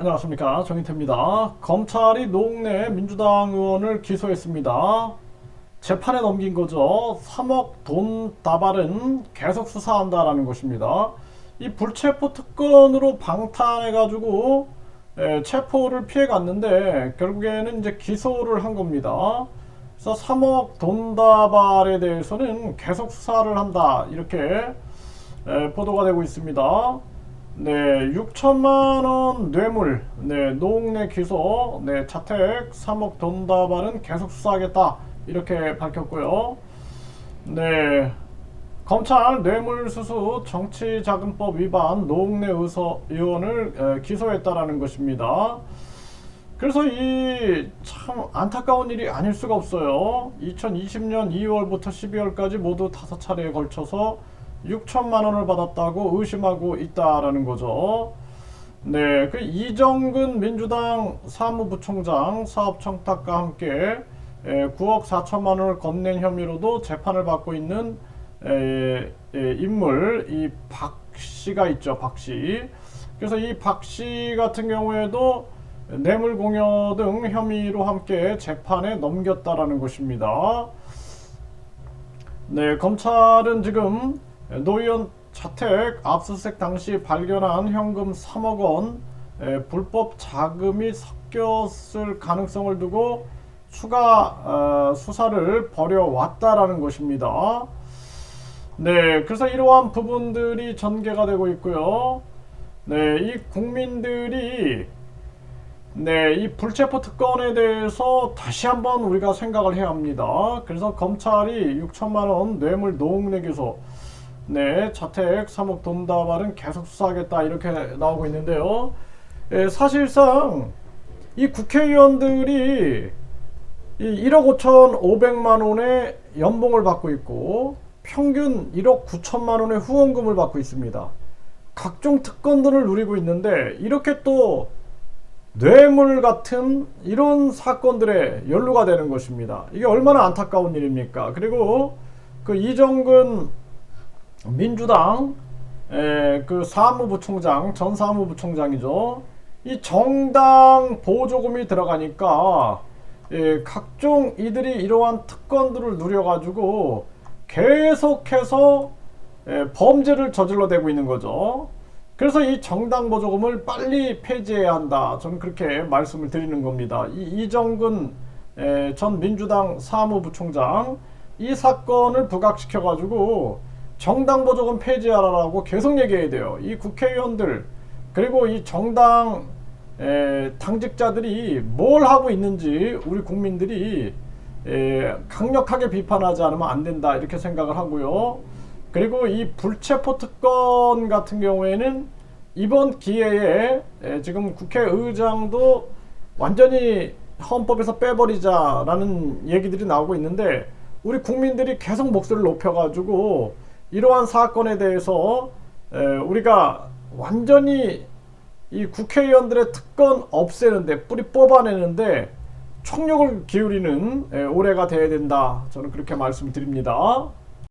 안녕하십니까 정인태입니다. 검찰이 노웅래 민주당 의원을 기소했습니다. 재판에 넘긴 거죠. 3억 돈 다발은 계속 수사한다라는 것입니다. 이 불체포 특권으로 방탄해가지고 에, 체포를 피해갔는데 결국에는 이제 기소를 한 겁니다. 그래서 3억 돈 다발에 대해서는 계속 수사를 한다 이렇게 에, 보도가 되고 있습니다. 네, 6천만 원 뇌물, 네, 노웅래 기소, 네, 자택 3억 돈 다발은 계속 수사하겠다 이렇게 밝혔고요. 네, 검찰 뇌물수수 정치자금법 위반 노웅래 의서 의원을 에, 기소했다라는 것입니다. 그래서 이 참 안타까운 일이 아닐 수가 없어요. 2020년 2월부터 12월까지 모두 다섯 차례에 걸쳐서 6천만 원을 받았다고 의심하고 있다라는 거죠. 네, 그 이정근 민주당 사무부총장 사업 청탁과 함께 에, 9억 4천만 원을 건넨 혐의로도 재판을 받고 있는 인물 이 박 씨가 있죠, 박 씨. 그래서 이 박 씨 같은 경우에도 뇌물 공여 등 혐의로 함께 재판에 넘겼다라는 것입니다. 네, 검찰은 지금 노 의원 자택 압수수색 당시 발견한 현금 3억 원 에, 불법 자금이 섞였을 가능성을 두고 추가 어, 수사를 벌여왔다라는 것입니다. 네, 그래서 이러한 부분들이 전개가 되고 있고요. 네, 이 국민들이 네, 이 불체포 특권에 대해서 다시 한번 우리가 생각을 해야 합니다. 그래서 검찰이 6천만 원 뇌물 노웅래 기소, 네, 자택 3억 돈 다발은 계속 수사하겠다 이렇게 나오고 있는데요. 예, 사실상 이 국회의원들이 이 1억 5천 5백만 원의 연봉을 받고 있고 평균 1억 9천만 원의 후원금을 받고 있습니다. 각종 특권들을 누리고 있는데 이렇게 또 뇌물 같은 이런 사건들에 연루가 되는 것입니다. 이게 얼마나 안타까운 일입니까? 그리고 그 이정근 민주당 에, 그 사무부총장 전 사무부총장이죠. 이 정당 보조금이 들어가니까 예, 각종 이들이 이러한 특권들을 누려가지고 계속해서 예, 범죄를 저질러대고 있는 거죠. 그래서 이 정당 보조금을 빨리 폐지해야 한다. 저는 그렇게 말씀을 드리는 겁니다. 이 이정근 에, 전 민주당 사무부총장 이 사건을 부각시켜 가지고 정당 보조금 폐지하라고 계속 얘기해야 돼요. 이 국회의원들 그리고 이 정당 에, 당직자들이 뭘 하고 있는지 우리 국민들이 에, 강력하게 비판하지 않으면 안 된다 이렇게 생각을 하고요. 그리고 이 불체포 특권 같은 경우에는 이번 기회에 에, 지금 국회의장도 완전히 헌법에서 빼버리자라는 얘기들이 나오고 있는데 우리 국민들이 계속 목소리를 높여가지고 이러한 사건에 대해서 에, 우리가 완전히 이 국회의원들의 특권 없애는데 뿌리 뽑아내는데 총력을 기울이는 에, 올해가 돼야 된다. 저는 그렇게 말씀드립니다.